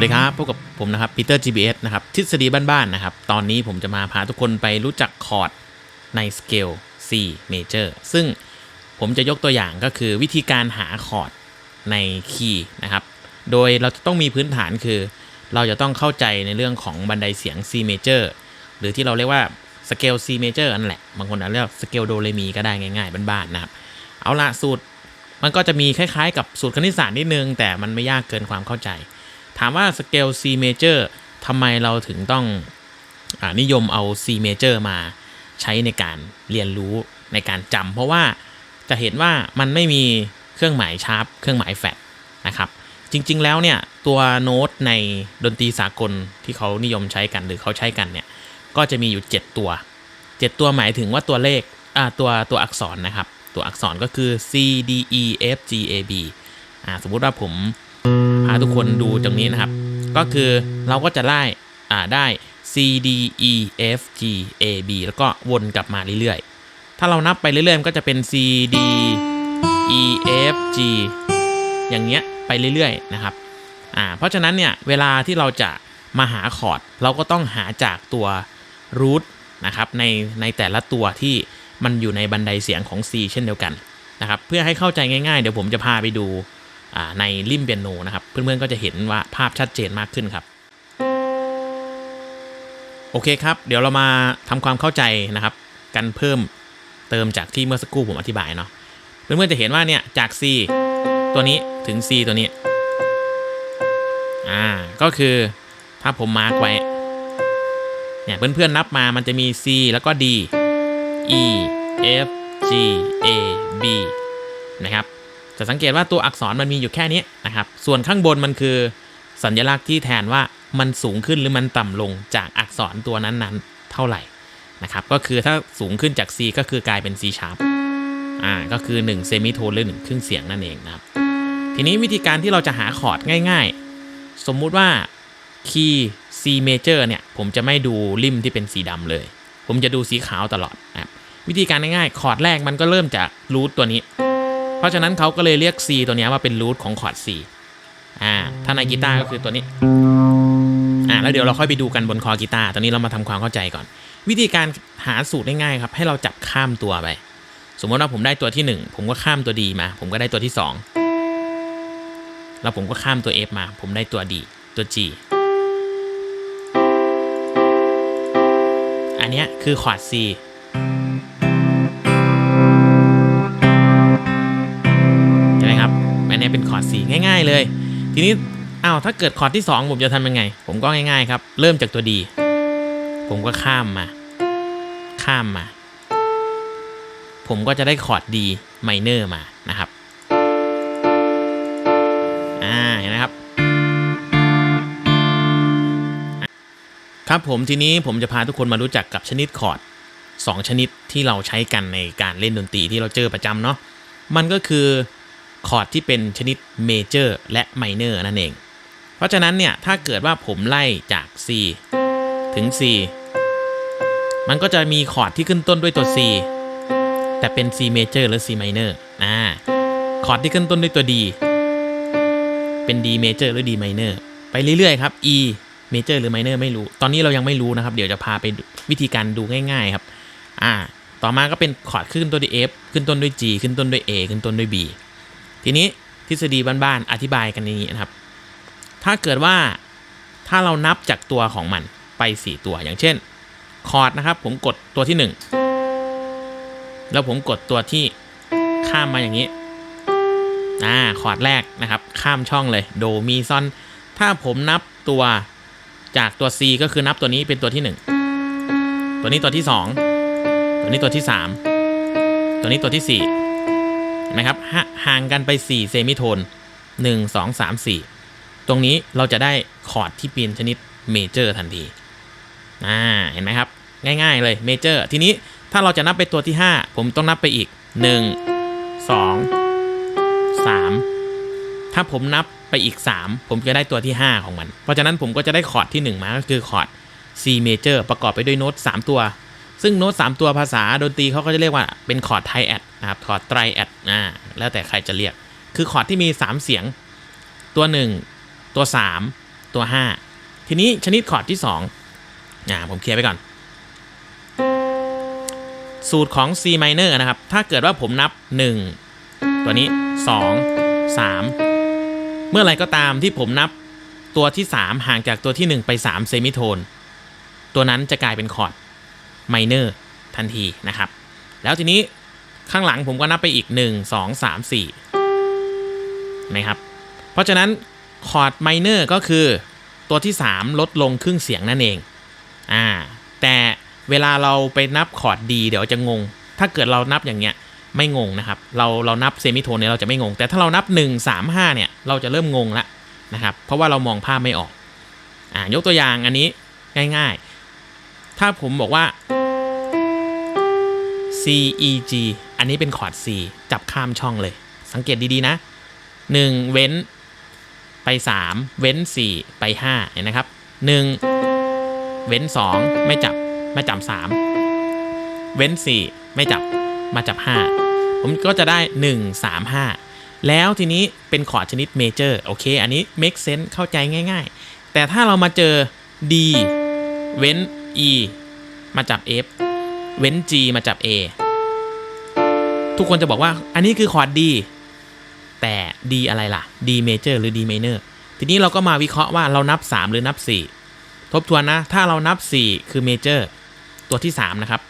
วัสดีครับพบกับผมนะครับปีเตอร์ GBS นะครับทฤษฎีบ้านๆนะครับ ตอนนี้ผมจะมาพาทุกคนไปรู้จักคอร์ดในสเกล C major ซึ่งผมจะยกตัวอย่างก็คือวิธีการหาคอร์ดในคีย์นะครับ โดยเราจะต้องมีพื้นฐานคือ เราจะต้องเข้าใจในเรื่องของบันไดเสียง C major หรือที่เราเรียกว่าสเกล C major นั่นแหละ บางคนอาจจะเรียกสเกลโดเรมีก็ได้ง่ายๆบ้านๆนะครับ เอาละสูตรมันก็จะมีคล้ายๆ กับสูตรคณิตศาสตร์นิดนึง แต่มันไม่ยากเกินความเข้าใจ ถามว่าสเกล C major ทำไมเราถึงต้องอนิยมเอา C major มาใช้ในการเรียนรู้ในการจำเพราะว่าจะเห็นว่ามันไม่มีเครื่องหมายชาร์ปเครื่องหมายแฟดนะครับ จริงๆแล้วเนี่ย ตัวโน้ตในดนตรีสากลที่เขานิยมใช้กันหรือเขาใช้กันเนี่ย ก็จะมีอยู่ 7 ตัว 7 ตัวหมายถึงว่าตัวเลขอ่าตัวตัวอักษรนะครับ ตัวอักษรก็คือ C D E F G A B อ่าสมมุติว่าผม พาทุกคนดูตรงนี้นะครับ ก็คือเราก็จะได้อ่าได้ C D E F G A B แล้วก็วนกลับมาเรื่อยๆ ถ้าเรานับไปเรื่อยๆ มันก็จะเป็น C D E F G อย่างเงี้ยไปเรื่อยๆ นะครับ อ่า เพราะฉะนั้นเนี่ยเวลาที่เราจะมาหาคอร์ดเราก็ต้องหาจากตัวรูทนะครับในในแต่ละตัวที่มันอยู่ในบันไดเสียงของ C เช่นเดียวกันนะครับ เพื่อให้เข้าใจง่ายๆ เดี๋ยวผมจะพาไปดู ในริมเปียโนนะครับ เพื่อนๆก็จะเห็นว่าภาพชัดเจนมากขึ้นครับ โอเคครับ เดี๋ยวเรามาทำความเข้าใจนะครับ กันเพิ่มเติมจากที่เมื่อสักครู่ผมอธิบายเนาะเพื่อนๆจะเห็นว่าเนี่ยจาก C ตัวนี้ถึง C ตัวนี้อ่าก็คือถ้าผมมาร์กไว้เนี่ยเพื่อนๆนับมามันจะมี C แล้วก็ D E F G A B นะครับ จะสังเกตว่าตัวอักษรมันมีอยู่แค่นี้นะครับ ส่วนข้างบนมันคือสัญลักษณ์ที่แทนว่ามันสูงขึ้นหรือมันต่ำลงจากอักษรตัวนั้นๆ เท่าไหร่นะครับ ก็คือถ้าสูงขึ้นจาก C ก็คือกลายเป็น C sharp อ่า ก็คือ1เซมิโทนหรือ1ครึ่งเสียงนั่นเองนะครับ ทีนี้วิธีการที่เราจะหาคอร์ดง่าย ๆ สมมุติว่าคีย์ C major เนี่ย ผมจะไม่ดูริมที่เป็นสีดำเลย ผมจะดูสีขาวตลอดนะครับวิธีการง่ายๆ คอร์ดแรกมันก็เริ่มจากรูทตัวนี้ เพราะฉะนั้นเขาก็เลยเรียก C ตัวนี้ว่าเป็นรูทของคอร์ด C อ่าถ้าในกีตาร์ก็คือตัวนี้อ่าแล้วเดี๋ยวเราค่อยไปดูกันบนคอกีตาร์ตอนนี้เรามาทำความเข้าใจก่อน วิธีการหาสูตรง่ายๆครับให้เราจับข้ามตัวไป สมมติว่าผมได้ตัวที่ 1 ผมก็ข้ามตัว D มา ผมก็ได้ตัวที่ 2 แล้วผมก็ข้ามตัว F มา ผมได้ตัว D ตัว G อันนี้คือคอร์ด C ร์ด C ง่ายๆเลย ทีนี้อ้าวถ้าเกิดคอร์ดที่ 2 ผมจะทำยังไง ผมก็ง่ายๆครับ เริ่มจากตัว D ผมก็ข้ามมา ข้ามมา ผมก็จะได้คอร์ด D minor มานะครับอ่าเห็นไหมครับ ครับผมทีนี้ผมจะพาทุกคนมารู้จักกับชนิดคอร์ด2ชนิดที่เราใช้กันในการเล่นดนตรีที่เราเจอประจำเนาะมันก็คือ คอร์ดที่เป็นชนิดเมเจอร์และไมเนอร์นั่นเอง เพราะฉะนั้นเนี่ยถ้าเกิดว่าผมไล่จาก C ถึง C มันก็จะมีคอร์ดที่ขึ้นต้นด้วยตัว C แต่เป็น C major หรือ C minor อ่าคอร์ดที่ขึ้นต้นด้วยตัว D เป็น D major หรือ D minor ไปเรื่อยๆครับ E major หรือ minor ไม่รู้ ตอนนี้เรายังไม่รู้นะครับ เดี๋ยวจะพาไปวิธีการดูง่ายๆครับ อ่า ต่อมาก็เป็นคอร์ดขึ้นต้นด้วย F ขึ้นต้นด้วย G ขึ้นต้นด้วย A ขึ้นต้นด้วย B ทีนี้ทฤษฎีบ้านๆอธิบายกันนี้นะครับ ถ้าเกิดว่าถ้าเรานับจากตัวของมันไป 4 ตัวอย่างเช่นคอร์ดนะครับ ผมกดตัวที่ 1 แล้วผมกดตัวที่ข้ามมาอย่างนี้อ่าคอร์ดแรกนะครับ ข้ามช่องเลยโดมีซอน ถ้าผมนับตัวจากตัว C ก็คือนับตัวนี้เป็นตัวที่ 1 ตัวนี้ตัวที่ 2 ตัวนี้ตัวที่ 3 ตัวนี้ตัวที่ 4 นไหมครับหห่างกันไป 4 เซมิโทน 1 2 3 4 ตรงนี้เราจะได้คอร์ดที่เป็นชนิดเมเจอร์ทันทีอ่าเห็นไหมครับ ง่ายๆเลยเมเจอร์ทีนี้ถ้าเราจะนับไปตัวที่ 5 ผมต้องนับไปอีก 1 2 3 ถ้าผมนับไปอีก 3 ผมจะได้ตัวที่ 5 ของมัน เพราะฉะนั้นผมก็จะได้คอร์ดที่ 1 มาก็คือคอร์ด C major ประกอบไปด้วยโน้ต 3 ตัว ซึ่งโน้ต 3 ตัวภาษาดนตรีเขาก็จะเรียกว่าเป็นคอร์ดไทแอด นะครับคอร์ดไตรแอดอ่าแล้วแต่ใครจะเรียก คือคอร์ดที่มี 3 เสียง ตัว 1 ตัว 3 ตัว 5 ทีนี้ชนิดคอร์ดที่2อ่าผมเคลียร์ไปก่อน สูตรของ C minor นะครับ ถ้าเกิดว่าผมนับ 1 ตัวนี้ 2 3 เมื่อไรก็ตามที่ผมนับตัวที่ 3 ห่างจากตัวที่ 1 ไป 3 เซมิโทน ตัวนั้นจะกลายเป็นคอร์ดไมเนอร์ทันทีนะครับ แล้วทีนี้ ข้างหลังผมก็นับไปอีก 1 2 3 4นะครับ เพราะฉะนั้นคอร์ดไมเนอร์ก็คือตัวที่ 3 ลดลงครึ่งเสียงนั่นเองอ่าแต่เวลาเราไปนับคอร์ดดีเดี๋ยวจะงง ถ้าเกิดเรานับอย่างเงี้ยไม่งงนะครับ เราเรานับเซมิโทนเนี่ยเราจะไม่งง แต่ถ้าเรานับ 1 3 5 เนี่ย เราจะเริ่มงงละนะครับ เพราะว่าเรามองภาพไม่ออก อ่ายกตัวอย่างอันนี้ง่ายๆ ถ้าผมบอกว่า C E G อันนี้เป็นคอร์ด C จับข้ามช่องเลย สังเกตดีๆนะ 1 เว้นไป 3 เว้น 4 ไป5เห็นนะครับ 1 เว้น 2 ไม่จับไม่จับ 3 เว้น 4 ไม่จับมาจับ 5 ผมก็จะได้ 1 3 5 แล้วทีนี้เป็นคอร์ดชนิดเมเจอร์โอเค อันนี้ make sense เข้าใจง่าย ๆ แต่ถ้าเรามาเจอ D เว้น E มาจับ F เว้น G มาจับ A ทุกคนจะบอกว่าอันนี้คือคอร์ด D แต่ D อะไรล่ะ D major หรือ D minor ทีนี้เราก็มาวิเคราะห์ว่าเรานับ 3 หรือนับ 4 ทบทวนนะ ถ้าเรานับ 4 คือ major ตัวที่ 3 นะครับ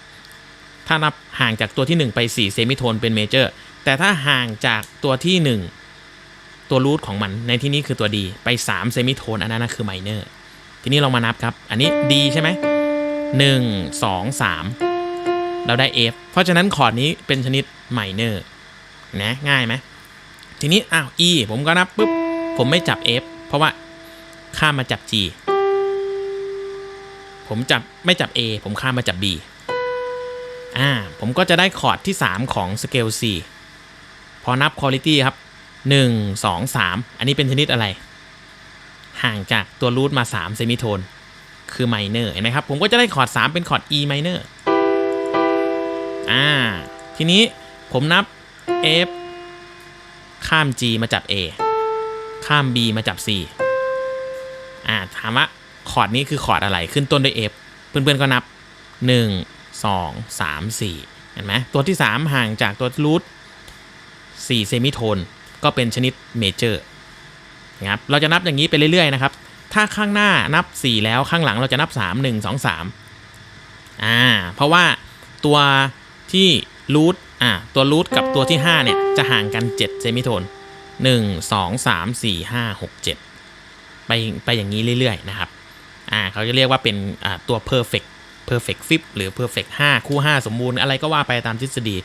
ถ้านับห่างจากตัวที่ 1 ไป 4 เซมิโทนเป็น major แต่ถ้าห่างจากตัวที่ 1 ตัวรูทของมันในที่นี้คือตัว D ไป 3 เซมิโทนอันนั้นนะคือ minor ทีนี้เรามานับครับ อันนี้ D ใช่ไหมหนึ่งสองสาม เราได้ F เพราะฉะนั้นคอร์ดนี้เป็นชนิด minor นะง่ายไหมทีนี้อ้าว E ผมก็นับปุ๊บ ผมไม่จับ F เพราะว่าข้ามมาจับ G ผมจับไม่จับ A ผมข้ามมาจับ B อ่าผมก็จะได้คอร์ดที่ 3 ของสเกล C พอนับ quality ครับ 1 2 3 อันนี้เป็นชนิดอะไร ห่างจากตัวรูทมา 3 เซมิโทน คือ minor เห็นไหมครับ ผมก็จะได้คอร์ด 3 เป็นคอร์ด E minor อ่า ทีนี้ผมนับ F ข้าม G มาจับ A ข้าม B มาจับ C อ่าถามว่าคอร์ดนี้คือคอร์ดอะไรขึ้นต้นด้วย F เพื่อนๆก็นับ 1 2 3 4 เห็นไหมตัวที่ 3 ห่างจากตัวรูท4เซมิโทน ก็เป็นชนิดเมเจอร์นะครับเราจะนับอย่างนี้ไปเรื่อยๆนะครับ ถ้าข้างหน้านับ 4 แล้วข้างหลังเราจะนับ 3 1 2 3อ่าเพราะว่าตัว ที่รูทอ่าตัวรูทกับตัวที่ 5 เนี่ย จะห่างกัน 7 เซมิโทน 1 2 3 4 5 6 7 ไปไปอย่างนี้เรื่อย ๆ นะครับ อ่าเขาจะเรียกว่าเป็นอ่าตัว perfect perfect fit หรือ perfect 5 คู่ 5 สมบูรณ์อะไรก็ว่าไปตามทฤษฎี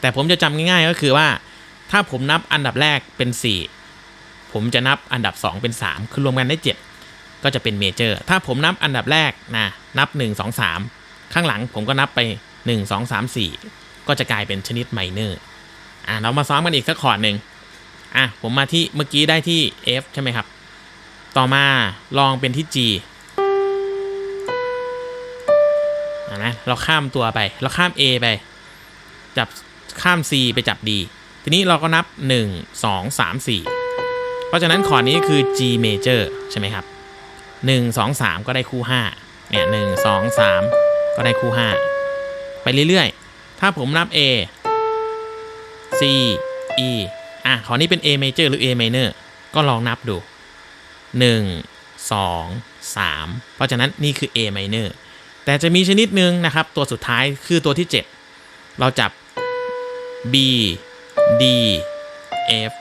แต่ผมจะจำง่ายๆก็คือว่า ถ้าผมนับอันดับแรกเป็น 4 ผมจะนับอันดับ 2 เป็น 3 คือรวมกันได้ 7 ก็จะเป็นเมเจอร์ ถ้าผมนับอันดับแรกนะนับ 1 2 3 ข้างหลังผมก็นับไป 1 2 3 4 ก็จะกลายเป็นชนิดไมเนอร์อะเรามาซ้อมกันอีกสักคอร์ดหนึ่งอะผมมาที่เมื่อกี้ได้ที่ F ใช่ไหมครับ ต่อมาลองเป็นที่ G เห็นไหมเราข้ามตัวไป เราข้าม A ไป จับข้าม C ไปจับ D ทีนี้เราก็นับ 1 2 3 4 เพราะฉะนั้นคอร์ดนี้คือ G major ใช่ไหมครับ 1 2 3 ก็ได้คู่ 5 เนี่ย 1 2 3 ก็ได้คู่ 5 ไปเรื่อยๆ ถ้าผมนับ A C E อะขอนี้เป็น A major หรือ A minor ก็ลองนับดู 1 2 3 เพราะฉะนั้นนี่คือ A minor แต่จะมีชนิดหนึ่งนะครับ ตัวสุดท้ายคือตัวที่ 7 เราจับ B D F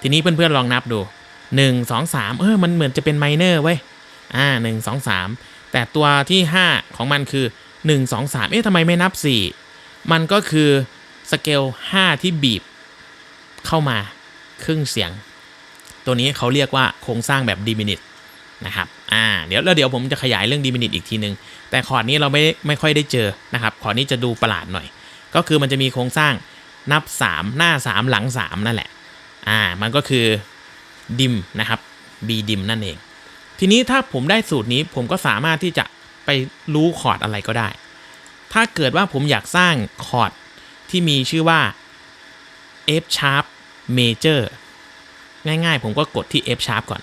ทีนี้เพื่อนๆลองนับดู 1 2 3 เออ มันเหมือนจะเป็นไมเนอร์เว้ย อ่า 1 2 3 แต่ตัวที่ 5 ของมันคือ 1 2 3 เอ๊ะทำไมไม่นับ 4 มันก็คือสเกล 5 ที่บีบ เข้ามาครึ่งเสียง ตัวนี้เขาเรียกว่าโครงสร้างแบบดิมินิตนะครับ อ่า เดี๋ยวแล้วเดี๋ยวผมจะขยายเรื่องดิมินิตอีกทีนึง แต่คอร์ดนี้เราไม่ไม่ค่อยได้เจอนะครับคอร์ดนี้จะดูประหลาดหน่อย ก็คือมันจะมีโครงสร้างนับ 3 หน้า 3 หลัง 3 นั่นแหละ อ่า มันก็คือดิมนะครับ B ดิมนั่นเอง ทีนี้ถ้าผมได้สูตรนี้ผมก็สามารถที่จะ ไปรู้คอร์ดอะไรก็ได้ ถ้าเกิดว่าผมอยากสร้างคอร์ดที่มีชื่อว่า F sharp major ง่ายๆ ผมก็กดที่ F sharp ก่อน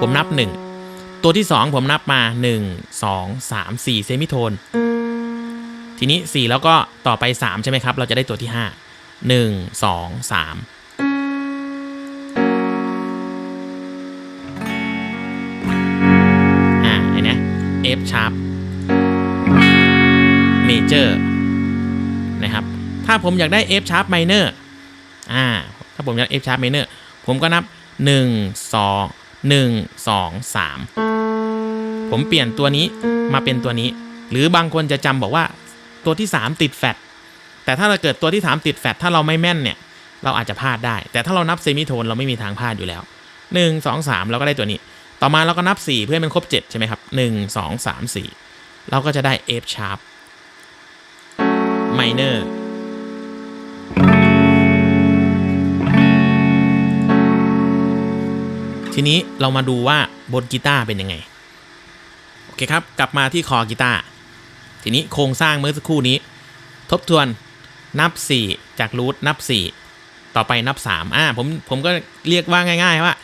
ผมนับ 1 ตัวที่ 2 ผมนับมา 1 2 3 4 เซมิโทน ทีนี้ 4 แล้วก็ต่อไป 3 ใช่ไหมครับ เราจะได้ตัวที่ 5 1 2 3อ่าเห็นไหม F sharp major นะครับ ถ้าผมอยากได้ F sharp minor อ่า ถ้าผมอยาก F sharp minor ผมก็นับ 1 2 1 2 3 ผมเปลี่ยนตัวนี้มาเป็นตัวนี้ หรือบางคนจะจำบอกว่าตัวที่ 3 ติดแฟตแต่ถ้าเราเกิดตัวที่ 3 ติดแฟตถ้าเราไม่แม่นเนี่ย เราอาจจะพลาดได้ แต่ถ้าเรานับเซมิโทนเราไม่มีทางพลาดอยู่แล้ว 1 2 3 เราก็ได้ตัวนี้ ต่อมาเราก็นับ 4 เพื่อให้มันครบ 7 ใช่ไหมครับ 1 2 3 4 เราก็จะได้ F sharp minor ทีนี้เรามาดูว่าบนกีตาร์เป็นยังไง โอเคครับ กลับมาที่คอกีตาร์ทีนี้โครงสร้างเมื่อสักครู่นี้ ทบทวนนับ 4 จากรูทนับ 4 ต่อไปนับ3อ่าผมผมก็เรียกว่าง่าย ๆ ว่า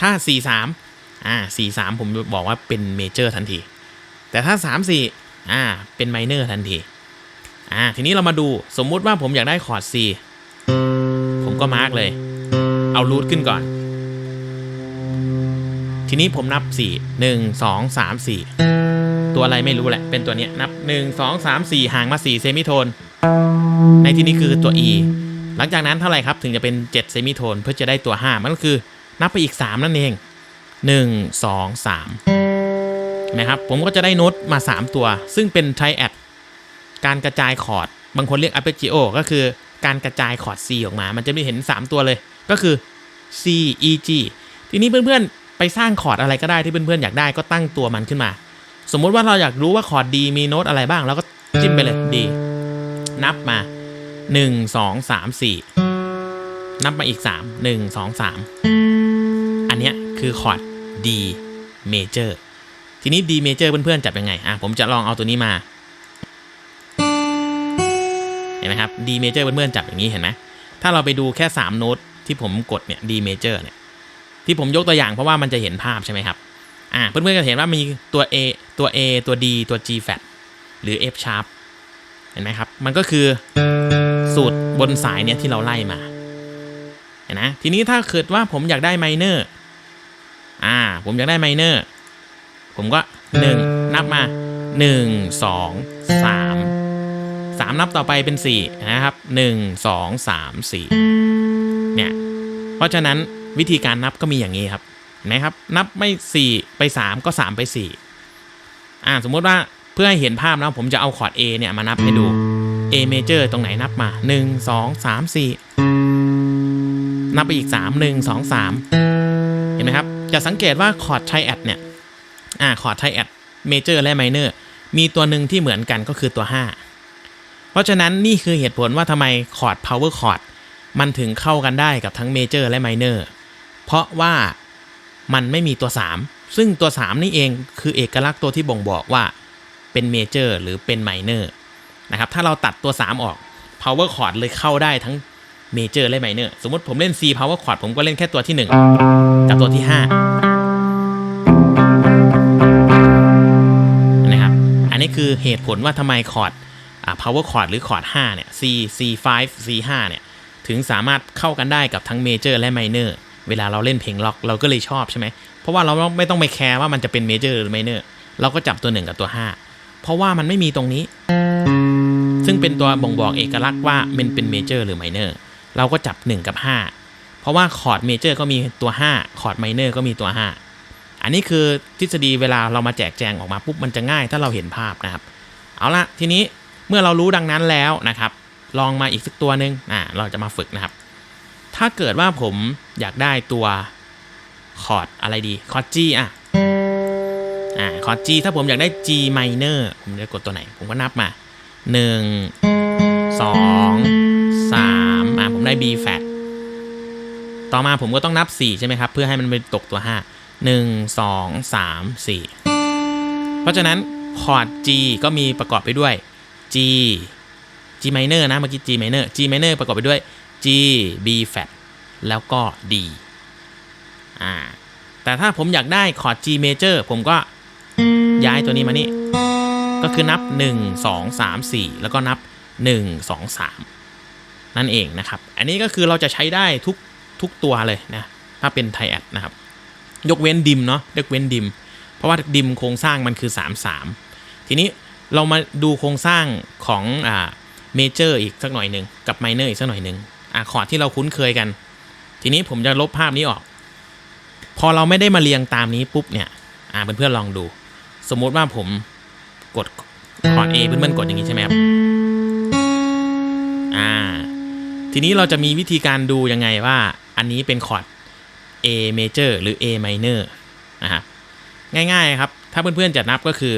ถ้า 4 3อ่า4 3 ผมบอกว่าเป็นเมเจอร์ทันที แต่ถ้า 3 4อ่าเป็นไมเนอร์ทันที อ่าทีนี้เรามาดูสมมุติว่าผมอยากได้คอร์ด C ผมก็มาร์กเลย เอารูทขึ้นก่อน ทีนี้ผมนับ 4 1 2 3 4 ตัวอะไรไม่รู้แหละ เป็นตัวเนี้ยนับ 1 2 3 4 ห่างมา 4 เซมิโทน ในที่นี้คือตัว E หลังจากนั้นเท่าไหร่ครับ ถึงจะเป็น 7 เซมิโทน เพื่อจะได้ตัว 5 มันก็คือนับไปอีก 3 นั่นเอง 1 2 3นะครับผมก็จะได้โน้ตมา 3 ตัว ซึ่งเป็นไทแอด การกระจายคอร์ด บางคนเรียก arpeggio ก็คือการกระจายคอร์ด C ออกมา มันจะม่เห็น 3 ตัวเลย ก็คือ C E G ทีนี้เพื่อนๆ ไปสร้างคอร์ดอะไรก็ได้ที่เพื่อนๆ อยากได้ก็ตั้งตัวมันขึ้นมา สมมุติว่าเราอยากรู้ว่าคอร์ดดีมีโน้ตอะไรบ้างเราก็จิ้มไปเลยดี นับมา 1 2 3 4 นับมาอีก 3 1 2 3 อันเนี้ยคือคอร์ด D major ทีนี้ D major เพื่อนๆ จับยังไง อะ ผมจะลองเอาตัวนี้มา ห็นไหมครับ D major เพื่อนๆจับอย่างนี้เห็นไหมถ้าเราไปดูแค่ 3 โน้ตที่ผมกดเนี่ย D major เนี่ยที่ผมยกตัวอย่างเพราะว่ามันจะเห็นภาพใช่ไหมครับอ่าเพื่อนๆจะเห็นว่ามีตัว A ตัว A ตัว D ตัว G flat หรือ F sharp เห็นไหมครับ มันก็คือสูตรบนสายเนี่ยที่เราไล่มาเห็นนะทีนี้ถ้าเกิดว่าผมอยากได้ไมเนอร์อ่าผมอยากได้ไมเนอร์ผมก็ 1 นับมา 1 2 3 3 นับต่อไปเป็น 4 นะครับ 1 2 3 4 เนี่ย เพราะฉะนั้นวิธีการนับก็มีอย่างนี้ครับเห็นไหมครับ นับไม่ 4 ไป 3 ก็ 3 ไป 4 อ่าสมมติว่าเพื่อให้เห็นภาพนะผมจะเอาคอร์ด A เนี่ยมานับให้ดู A major ตรงไหนนับมา 1 2 3 4 นับไปอีก 3 1 2 3 เห็นไหมครับ จะสังเกตว่าคอร์ดไทแอดเนี่ยอ่าคอร์ดไทแอดเมเจอร์และไมเนอร์มีตัวหนึ่งที่เหมือนกันก็คือตัว 5 เพราะฉะนั้นนี่คือเหตุผลว่าทำไมคอร์ด power chord มันถึงเข้ากันได้กับทั้งเมเจอร์และไมเนอร์เพราะว่ามันไม่มีตัว 3 ซึ่งตัว 3 นี่เองคือเอกลักษณ์ตัวที่บ่งบอกว่าเป็นเมเจอร์หรือเป็นไมเนอร์นะครับ ถ้าเราตัดตัว 3 ออก power chord เลยเข้าได้ทั้งเมเจอร์และไมเนอร์สมมติผมเล่น C power chord ผมก็เล่นแค่ตัวที่ 1 กับตัวที่ 5 นะครับ อันนี้คือเหตุผลว่าทำไมคอร์ด power chord หรือคอร์ด5เนี่ย C C5 C5 เนี่ย ถึงสามารถเข้ากันได้กับทั้งเมเจอร์และไมเนอร์เวลาเราเล่นเพลงล็อกเราก็เลยชอบใช่ไหม เพราะว่าเราไม่ต้องไปแคร์ว่ามันจะเป็นเมเจอร์หรือไมเนอร์เราก็จับตัว 1 กับตัว 5 เพราะว่ามันไม่มีตรงนี้ ซึ่งเป็นตัวบ่งบอกเอกลักษณ์ว่ามันเป็นเมเจอร์หรือไมเนอร์เราก็จับ 1 กับ 5 เพราะว่าคอร์ดเมเจอร์ก็มีตัว 5 คอร์ดไมเนอร์ก็มีตัว 5 อันนี้คือทฤษฎีเวลาเรามาแจกแจงออกมาปุ๊บมันจะง่ายถ้าเราเห็นภาพนะครับ เอาละทีนี้ เมื่อเรารู้ดังนั้นแล้วนะครับ ลองมาอีกสักตัวหนึ่งอ่าเราจะมาฝึกนะครับ ถ้าเกิดว่าผมอยากได้ตัวคอร์ดอะไรดีคอร์ด G อะอ่าคอร์ด G ถ้าผมอยากได้ G minor ผมจะกดตัวไหน ผมก็นับมา 1 2 3อ่าผมได้ B flat ต่อมาผมก็ต้องนับ 4 ใช่ไหมครับ เพื่อให้มันไปตกตัว 5 1 2 3 4 เพราะฉะนั้นคอร์ด G ก็มีประกอบไปด้วย G G minor นะเมื่อกี้ G minor G minor ประกอบไปด้วย G B flat แล้วก็ D อ่าแต่ถ้าผมอยากได้คอร์ด G major ผมก็ย้ายตัวนี้มานี่ ก็คือนับ 1 2 3 4 แล้วก็นับ 1 2 3 นั่นเองนะครับ อันนี้ก็คือเราจะใช้ได้ทุกทุกตัวเลยนะ ถ้าเป็นไทแอดนะครับ ยกเว้นดิมเนาะยกเว้นดิม เพราะว่าดิมโครงสร้างมันคือ 3 3 ทีนี้ เรามาดูโครงสร้างของอ่าเมเจอร์อีกสักหน่อยหนึ่งกับไมเนอร์อีกสักหน่อยหนึ่งอ่าคอร์ดที่เราคุ้นเคยกัน ทีนี้ผมจะลบภาพนี้ออก พอเราไม่ได้มาเรียงตามนี้ปุ๊บเนี่ยอ่าเพื่อนๆลองดู สมมุติว่าผมกดคอร์ด A เพื่อนๆกดอย่างนี้ใช่ไหมครับอ่าทีนี้เราจะมีวิธีการดูยังไงว่าอันนี้เป็นคอร์ด A major หรือ A minor นะครับง่ายๆครับ ถ้าเพื่อนๆจะนับก็คือ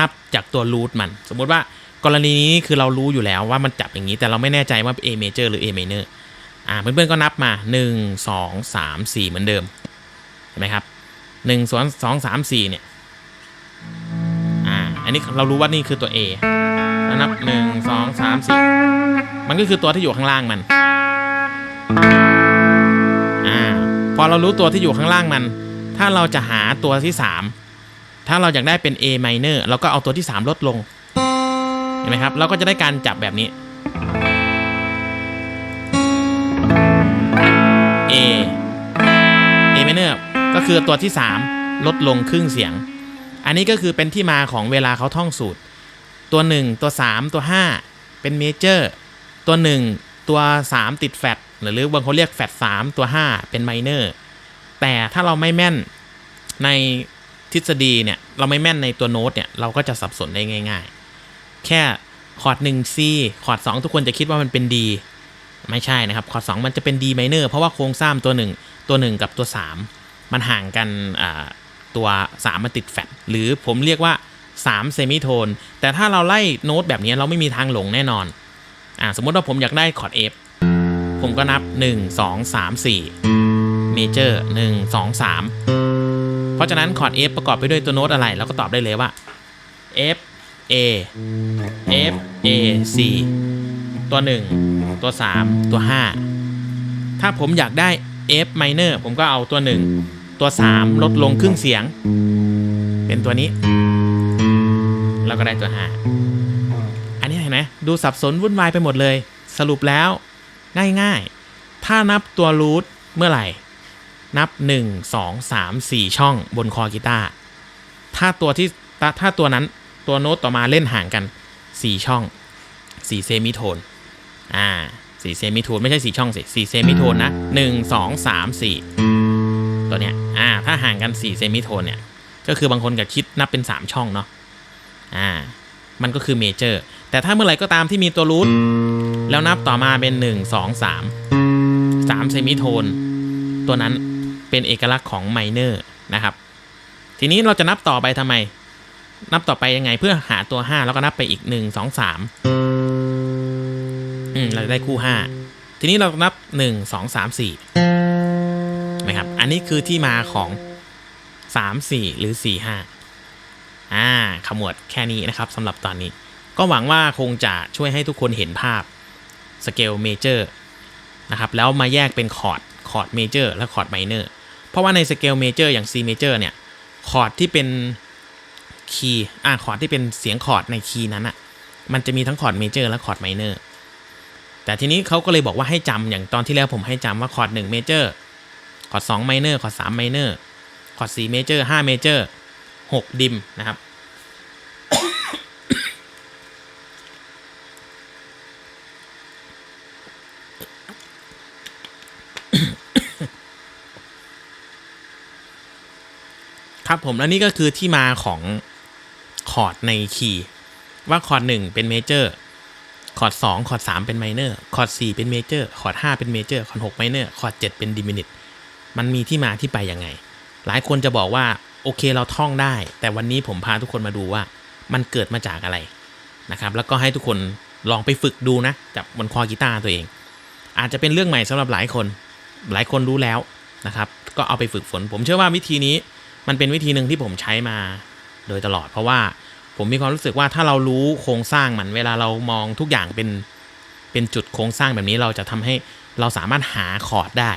นับจากตัวรูทมัน สมมติว่ากรณีนี้คือเรารู้อยู่แล้วว่ามันจับอย่างนี้ แต่เราไม่แน่ใจว่า A major หรือ A minor อ่าเพื่อนๆก็นับมา 1 2 3 4 เหมือนเดิมเห็นไหมครับ1 2 2 3 4 เนี่ยอ่าอันนี้เรารู้ว่านี่คือตัว A แล้วนับ 1 2 3 4 มันก็คือตัวที่อยู่ข้างล่างมันอ่าพอเรารู้ตัวที่อยู่ข้างล่างมัน ถ้าเราจะหาตัวที่ 3 ถ้าเราอยากได้เป็น A minor เราก็เอาตัวที่ 3 ลดลง เห็นไหมครับ เราก็จะได้การจับแบบนี้ A A minor ก็คือตัวที่ 3 ลดลงครึ่งเสียง อันนี้ก็คือเป็นที่มาของเวลาเขาท่องสูตร ตัว 1 ตัว 3 ตัว 5 เป็นเมเจอร์ตัว 1 ตัว 3 ติดแฟตหรือบางคนเรียกแฟต3ตัว 5 เป็นไมเนอร์แต่ถ้าเราไม่แม่นใน ทฤษฎีเนี่ยเราไม่แม่นในตัวโน้ตเนี่ยเราก็จะสับสนได้ง่าย ๆ แค่คอร์ด1 C คอร์ด2ทุกคนจะคิดว่ามันเป็น D ไม่ใช่นะครับ คอร์ด2มันจะเป็น D minor เพราะว่าโครงสร้างตัว 1 ตัว 1 กับตัว 3 มันห่างกันตัว 3 มันติดแฟตหรือผมเรียกว่า 3 เซมิโทน แต่ถ้าเราไล่โน้ตแบบนี้เราไม่มีทางหลงแน่นอนอ่าสมมติว่าผมอยากได้คอร์ด F ผมก็นับ 1 2 3 4เมเจอร์1 2 3 เพราะฉะนั้นคอร์ด F ประกอบไปด้วยตัวโน้ตอะไรเราก็ตอบได้เลยว่า F A F A C ตัว 1 ตัว 3 ตัว 5 ถ้าผมอยากได้ F minor ผมก็เอาตัว 1 ตัว 3 ลดลงครึ่งเสียง เป็นตัวนี้ แล้วก็ได้ตัว 5 อันนี้เห็นไหมดูสับสนวุ่นวายไปหมดเลย สรุปแล้ว ง่ายๆ ถ้านับตัวรูทเมื่อไหร่ นับ 1 2 3 4 ช่องบนคอกีตาร์ ถ้าตัวที่ถ้าตัวนั้นตัวโน้ตต่อมาเล่นห่างกัน 4 ช่อง 4 เซมิโทน อ่าสี่เซมิโทนไม่ใช่สี่ช่องสิสี่เซมิโทนนะหนึ่งสองสามสี่ตัวเนี้ย อ่า ถ้าห่างกันสี่เซมิโทนเนี่ย ก็คือบางคนก็คิดนับเป็นสามช่องเนาะ อ่า มันก็คือเมเจอร์ แต่ถ้าเมื่อไหร่ก็ตามที่มีตัวรูทแล้วนับต่อมาเป็นหนึ่งสองสามสามเซมิโทน ตัวนั้น เป็นเอกลักษณ์ของไมเนอร์นะครับ ทีนี้เราจะนับต่อไปทำไม นับต่อไปยังไงเพื่อหาตัว 5 แล้วก็นับไปอีก 1 2 3อืมเราจะได้คู่ 5 ทีนี้เรานับ 1 2 3 4นะครับ อันนี้คือที่มาของ 3 4 หรือ 4 5อ่าขมวดแค่นี้นะครับสำหรับตอนนี้ ก็หวังว่าคงจะช่วยให้ทุกคนเห็นภาพสเกลเมเจอร์นะครับ แล้วมาแยกเป็นคอร์ดคอร์ดเมเจอร์และคอร์ดไมเนอร์ เพราะว่าในสเกลเมเจอร์อย่าง C เมเจอร์เนี่ย คอร์ดที่เป็นคีย์อ่าคอร์ดที่เป็นเสียงคอร์ดในคีย์นั้นอะมันจะมีทั้งคอร์ดเมเจอร์และคอร์ดไมเนอร์แต่ทีนี้เขาก็เลยบอกว่าให้จำอย่างตอนที่แล้วผมให้จำว่าคอร์ด1เมเจอร์คอร์ด2ไมเนอร์คอร์ด3ไมเนอร์คอร์ด4เมเจอร์5เมเจอร์6ดิมนะครับ ครับผมและนี่ก็คือที่มาของคอร์ดในคีย์ว่าคอร์ดหนึ่งเป็นเมเจอร์คอร์ดสองคอร์ดสามเป็นไมเนอร์คอร์ดสี่เป็นเมเจอร์คอร์ดห้าเป็นเมเจอร์คอร์ดหกไมเนอร์คอร์ดเจ็ดเป็นดิมินิตมันมีที่มาที่ไปยังไง หลายคนจะบอกว่าโอเคเราท่องได้ แต่วันนี้ผมพาทุกคนมาดูว่ามันเกิดมาจากอะไรนะครับ แล้วก็ให้ทุกคนลองไปฝึกดูนะจับบนคอกีตาร์ตัวเอง อาจจะเป็นเรื่องใหม่สำหรับหลายคน หลายคนรู้แล้วนะครับ ก็เอาไปฝึกฝน ผมเชื่อว่าวิธีนี้ มันเป็นวิธีหนึ่งที่ผมใช้มาโดยตลอด เพราะว่าผมมีความรู้สึกว่าถ้าเรารู้โครงสร้างมันเวลาเรามองทุกอย่างเป็นเป็นจุดโครงสร้างแบบนี้เราจะทำให้เราสามารถหาคอร์ดได้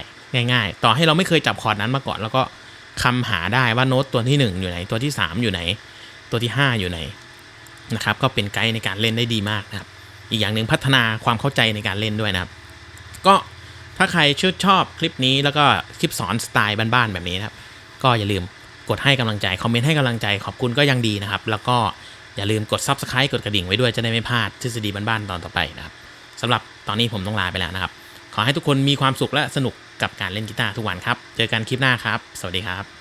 ง่าย ๆ ต่อให้เราไม่เคยจับคอร์ดนั้นมาก่อน แล้วก็คำหาได้ว่าโน้ตตัวที่ 1 อยู่ไหน ตัวที่ 3 อยู่ไหน ตัวที่ 5 อยู่ไหนนะครับ ก็เป็นไกด์ในการเล่นได้ดีมากนะครับ อีกอย่างหนึ่งพัฒนาความเข้าใจในการเล่นด้วยนะครับ ก็ถ้าใครชื่นชอบคลิปนี้แล้วก็คลิปสอนสไตล์บ้านๆแบบนี้นะครับ ก็อย่าลืม กดให้กำลังใจ คอมเมนต์ให้กำลังใจ ขอบคุณก็ยังดีนะครับ แล้วก็อย่าลืมกด Subscribe กดกระดิ่งไว้ด้วยจะได้ไม่พลาดทฤษฎีบ้านๆตอนต่อไปนะครับสำหรับตอนนี้ผมต้องลาไปแล้วนะครับ ขอให้ทุกคนมีความสุขและสนุกกับการเล่นกีตาร์ทุกวันครับ เจอกันคลิปหน้าครับ สวัสดีครับ